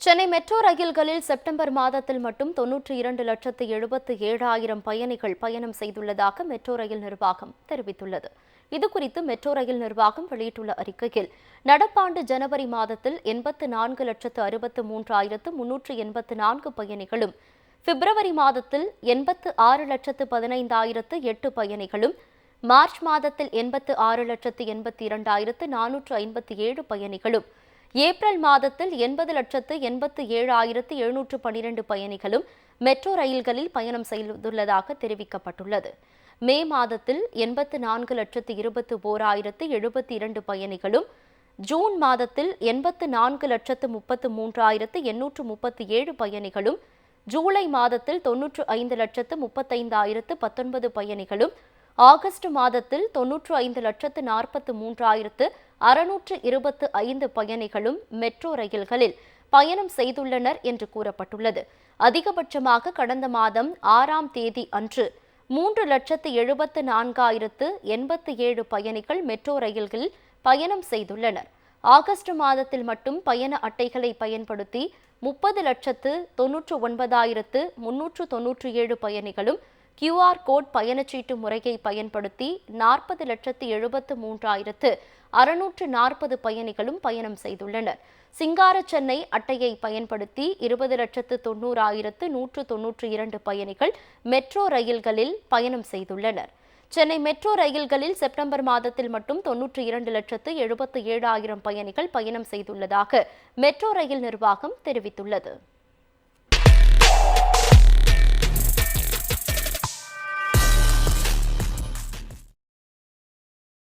Chennai metro ரயில்களில் September மாதத்தில் மட்டும் தொன்னூற்றி இரண்டு லட்சத்து எழுபத்து ஏழாயிரம் பயணிகள் பயணம் செய்துள்ளதாக மெட்ரோ ரயில் நிர்வாகம் தெரிவித்துள்ளது. இதுகுறித்து மெட்ரோ ரயில் நிர்வாகம் வெளியிட்டுள்ள அறிக்கையில் நடப்பாண்டு ஜனவரி மாதத்தில் எண்பத்து நான்கு லட்சத்து அறுபத்து மூன்றாயிரத்து முன்னூற்று எண்பத்து நான்கு பயணிகளும் பிப்ரவரி மாதத்தில் எண்பத்து ஆறு லட்சத்து பதினைந்தாயிரத்து எட்டு பயணிகளும் மார்ச் மாதத்தில் எண்பத்து ஆறு லட்சத்து எண்பத்தி இரண்டாயிரத்து நானூற்று ஐம்பத்தி ஏழு பயணிகளும் ஏப்ரல் மாதத்தில் எண்பது லட்சத்து எண்பத்து ஏழாயிரத்து எழுநூற்று பனிரெண்டு பயணிகளும் மெட்ரோ ரயில்களில் பயணம் செய்துள்ளதாக தெரிவிக்கப்பட்டுள்ளது. மே மாதத்தில் எண்பத்து நான்கு லட்சத்து இருபத்து ஓராயிரத்து எழுபத்தி இரண்டு பயணிகளும் ஜூன் மாதத்தில் எண்பத்து நான்கு லட்சத்து முப்பத்து மூன்றாயிரத்து எண்ணூற்று முப்பத்தி ஏழு பயணிகளும் ஜூலை மாதத்தில் தொன்னூற்று ஐந்து லட்சத்து முப்பத்தைந்தாயிரத்து பத்தொன்பது பயணிகளும் ஆகஸ்ட் மாதத்தில் தொன்னூற்று ஐந்து லட்சத்து நாற்பத்து மூன்றாயிரத்து அறுநூற்று இருபத்து ஐந்து பயணிகளும் மெட்ரோ ரயில்களில் பயணம் செய்துள்ளனர் என்று கூறப்பட்டுள்ளது. அதிகபட்சமாக கடந்த மாதம் ஆறாம் தேதி அன்று மூன்று லட்சத்து எழுபத்து நான்காயிரத்து எண்பத்து ஏழு பயணிகள் மெட்ரோ ரயில்களில் பயணம் செய்துள்ளனர். ஆகஸ்ட் மாதத்தில் மட்டும் பயண அட்டைகளை பயன்படுத்தி முப்பது லட்சத்து தொன்னூற்று ஒன்பதாயிரத்து முன்னூற்று தொன்னூற்றி ஏழு பயணிகளும் கியூஆர் கோட் பயணச்சீட்டு முறையை பயன்படுத்தி நாற்பது லட்சத்து எழுபத்து மூன்றாயிரத்து அறுநூற்று நாற்பது பயணிகளும் பயணம் செய்துள்ளனர். சிங்கார சென்னை அட்டையை பயன்படுத்தி இருபது லட்சத்து தொண்ணூறாயிரத்து நூற்று தொன்னூற்றி இரண்டு பயணிகள் மெட்ரோ ரயில்களில் பயணம் செய்துள்ளனர். சென்னை மெட்ரோ ரயில்களில் செப்டம்பர் மாதத்தில் மட்டும் தொன்னூற்றி இரண்டு லட்சத்து எழுபத்து ஏழாயிரம் பயணிகள் பயணம் செய்துள்ளதாக மெட்ரோ ரயில் நிர்வாகம் தெரிவித்துள்ளது.